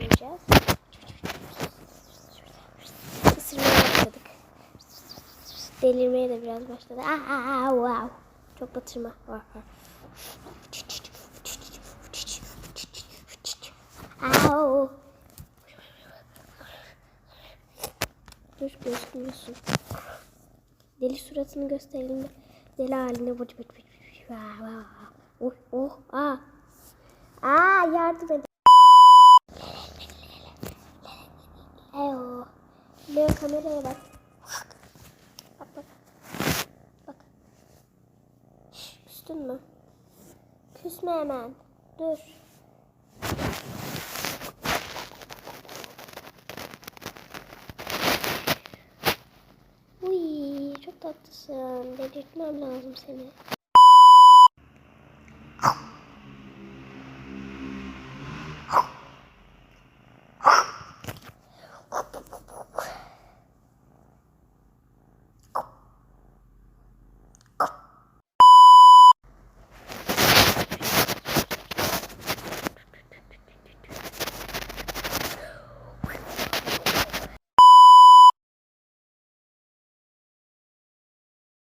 Göreceğiz. Isırmaya başladık. Delirmeye de biraz başladı. Aa, aa, wow. Çok batırma. Au. Dur gözükmüyorsun. Deli suratını gösterelim. Deli haline vah. Oh oh aa. Aa yardım edin. Leo. Leo kameraya bak. Bak bak. Bak. Şş, küstün mü? Küsme hemen. Dur. Uy, çok tatlısın. Delirtmem lazım seni.